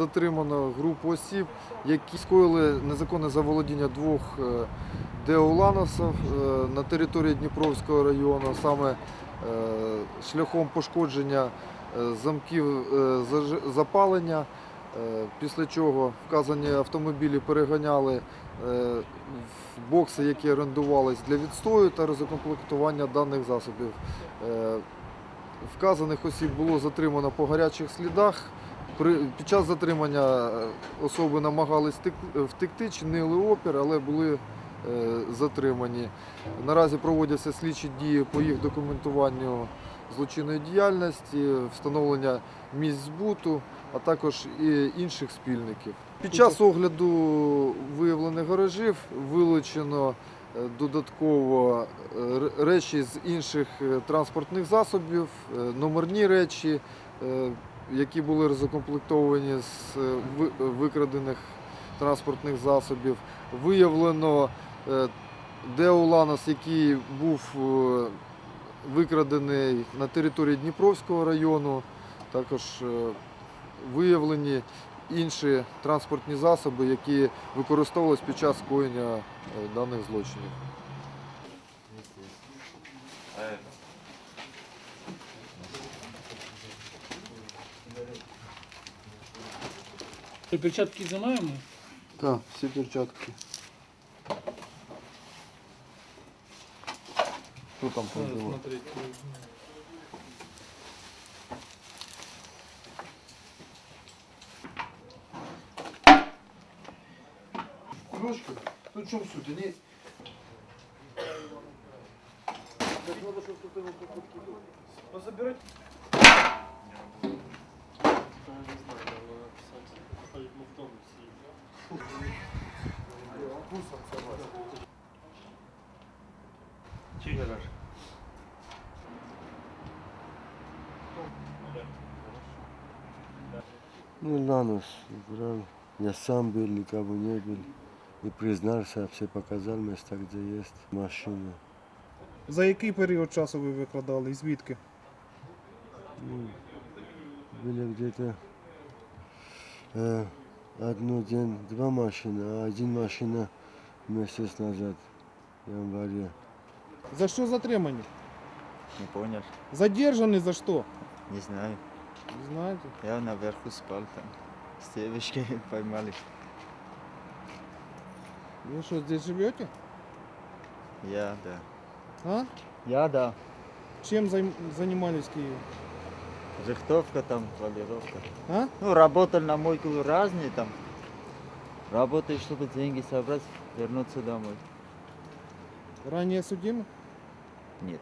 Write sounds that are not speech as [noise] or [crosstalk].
затримано групу осіб, які скоїли незаконне заволодіння двох е, деоланосів е, на території Дніпровського району, саме е, шляхом пошкодження замків запалення, після чого вказані автомобілі переганяли в бокси, які орендувались для відстою та розукомплектування даних засобів. Вказаних осіб було затримано по гарячих слідах. При, під час затримання е, особи намагались втекти, чинили опір, але були е, затримані. Наразі проводяться слідчі дії по їх документуванню злочинної діяльності, встановлення місць збуту, а також і інших спільників. Під час огляду виявлених гаражів вилучено е, додатково е, речі з інших е, транспортних засобів, е, номерні речі, е, які були розукомплектовані з е, викрадених транспортних засобів. Виявлено е, Деоланос, який був е, викрадений на території Дніпровського району. Також е, виявлені інші транспортні засоби, які використовувалися під час скоєння е, даних злочинів. Перчатки знімаємо? Так, всі перчатки. Що там позиває? Ручка, тут в чому суть? Они... Ну, Ланус играл. Я сам был, никого не был. И признался, все показал места, где есть машина. За який період часу ви викрадали і звідки? Ну, были где-то э, одну день, два машины, а один машина месяц назад, в январе. За що затримані? Не понял. Задержані за що? Не знаю. Не знаєте? Я наверху спал там. С девочкой [laughs] поймали. Ви що, здесь живете? Я, да. А? Я, да. Чим займ... занимались в Києві? Рихтовка там, полировка. А? Ну, работал на мойку разные там. Работаю, чтобы деньги собрать, вернуться домой. Ранее судим? Нет.